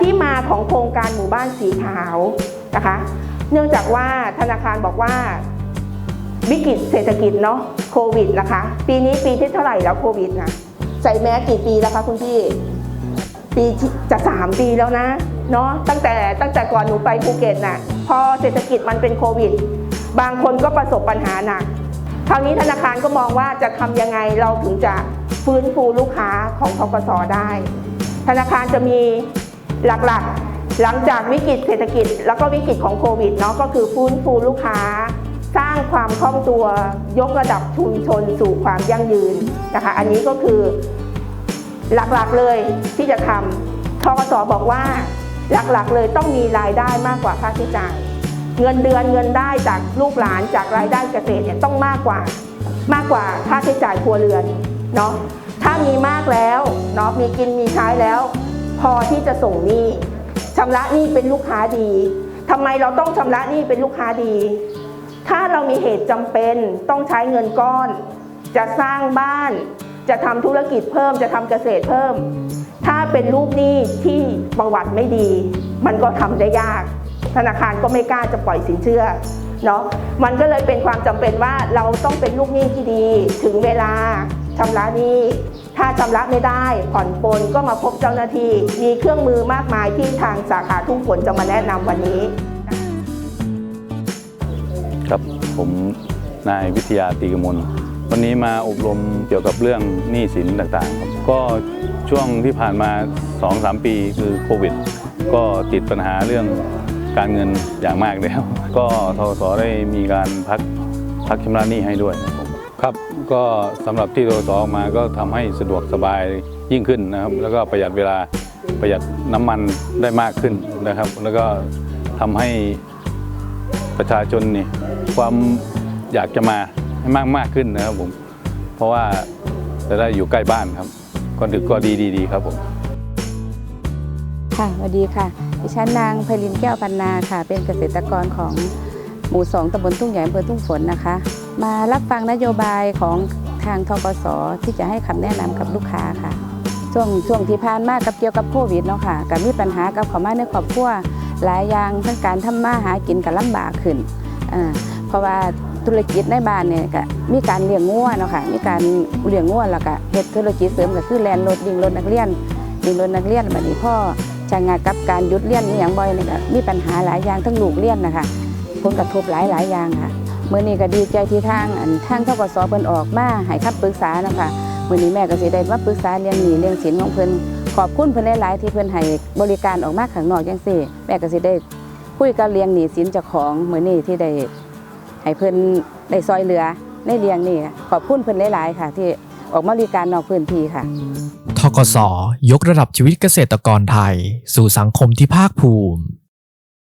ที่มาของโครงการหมู่บ้านสีขาวนะคะ เนื่องจากว่าธนาคารบอกว่าวิกฤตเศรษฐกิจเนาะโควิดนะคะ ปีนี้ปีที่เท่าไหร่แล้วโควิดนะใส่แมสกี่ปีแล้วคะคุณพี่ ปีจะสามปีแล้วนะเนาะตั้งแต่ตั้งแต่ก่อนหนูไปภูเก็ตน่ะพอเศรษฐกิจมันเป็นโควิด บางคนก็ประสบปัญหาหนักคราวนี้ธนาคารก็มองว่าจะทำยังไงเราถึงจะฟื้นฟูลูกค้าของทกสได้ ธนาคารจะมี หลักๆ หลังจากวิกฤตเศรษฐกิจ แล้วก็วิกฤตของโควิดเนาะก็คือฟื้นฟูลูกค้า สร้างความคล่องตัวยกระดับชุมชนสู่ความยั่งยืนนะคะ อันนี้ก็คือหลักๆเลยที่จะทำทกสบอกว่าหลักๆเลยต้องมีรายได้มากกว่าค่าใช้จ่าย เงินเดือนเงินได้จากลูกหลานจากรายได้เกษตรเนี่ยต้องมากกว่ามากกว่าค่าใช้จ่ายครัวเรือนเนาะถ้ามีมากแล้วเนาะมีกินมีใช้แล้ว พอที่จะส่งหนี้ชำระหนี้เป็นลูกค้าดีทำไมเราต้องชำระหนี้เป็นลูกค้าดี ถ้าเรามีเหตุจำเป็นต้องใช้เงินก้อน จะสร้างบ้าน จะทำธุรกิจเพิ่มจะทำเกษตรเพิ่ม ถ้าเป็นลูกหนี้ที่ประวัติไม่ดี มันก็ทำได้ยาก ธนาคารก็ไม่กล้าจะปล่อยสินเชื่อเนาะมันก็เลยเป็นความจำเป็นว่าเราต้องเป็นลูกหนี้ที่ดีถึงเวลา ชำระหนี้ ถ้าชำระไม่ได้ผ่อนปลนก็มาพบเจ้าหน้าที่ มีเครื่องมือมากมายที่ทางสาขาทุ่งฝนจะมาแนะนำวันนี้ ครับผมนายวิทยาตีกมลวันนี้มาอบรมเกี่ยวกับเรื่องหนี้สินต่างๆครับก็ช่วงที่ผ่านมา 2-3 ปีคือโควิด ก็ติดปัญหาเรื่องการเงินอย่างมากแล้ว ก็ทกสได้มีการพักพักชำระหนี้ให้ด้วยครับผม ครับก็สำหรับที่ทกสออกมาก็ทำให้สะดวกสบายยิ่งขึ้นนะครับ แล้วก็ประหยัดเวลาประหยัดน้ำมันได้มากขึ้นนะครับ แล้วก็ทำให้ประชาชนนี่ความอยากจะมาให้มากมากขึ้นนะครับผมเพราะว่าจะได้อยู่ใกล้บ้านครับก็ดึกก็ดีดีดีครับผมค่ะสวัสดีค่ะ ดิฉันนางไพลินแก้วพันนาค่ะ เป็นเกษตรกรของ หมู่สองตำบลทุ่งใหญ่อำเภอทุ่งฝนนะคะ มารับฟังนโยบายของทางทกสที่จะให้คำแนะนำกับลูกค้าค่ะ ช่วงช่วงที่ผ่านมากับเกี่ยวกับโควิดเนาะค่ะกับมีปัญหากับเขอมาในครอบครัวหลายอย่างทั้งการทำมาหากินกับลำบากขึ้นอ่าเพราะว่าธุรกิจในบ้านเนี่ยก็มีการเลี้ยงงัวเนาะค่ะมีการเลี้ยงงัวแล้วก็เฮ็ดธุรกิจเสริมก็คือแลนรถดิงรถนักเรียนดิงรถนักเรียนแบัดนี้พ่อชะงักกับการหยุดเรียนนี่อย่างบ่อยเนี่ยก็มีปัญหาหลายอย่างทั้งลูกเรียนนะคะ ผลกระทบหลายหลายอย่างค่ะเมื่อนี้ก็ดีใจที่ทางอันทางทกสเพิ่นออกมาให้คำปรึกษานะคะมื่อนี้แม่ก็สิได้มาปรึกษาเรื่องหนี้เรื่องสินของเพิ่นขอบคุณเพิ่นหลายๆที่เพิ่นให้บริการออกมาข้างนอกจังซี่ แม่ก็สิได้คุยกับเรื่องหนี้สินเจ้าของมื่อนี้ที่ได้ให้เพิ่นได้ซอยเหลือในเรื่องนี้ขอบคุณเพิ่นหลายๆค่ะ ที่ออกมาบริการนอกพื้นที่ค่ะทกสยกระดับชีวิตเกษตรกรไทย สู่สังคมที่ภาคภูมิ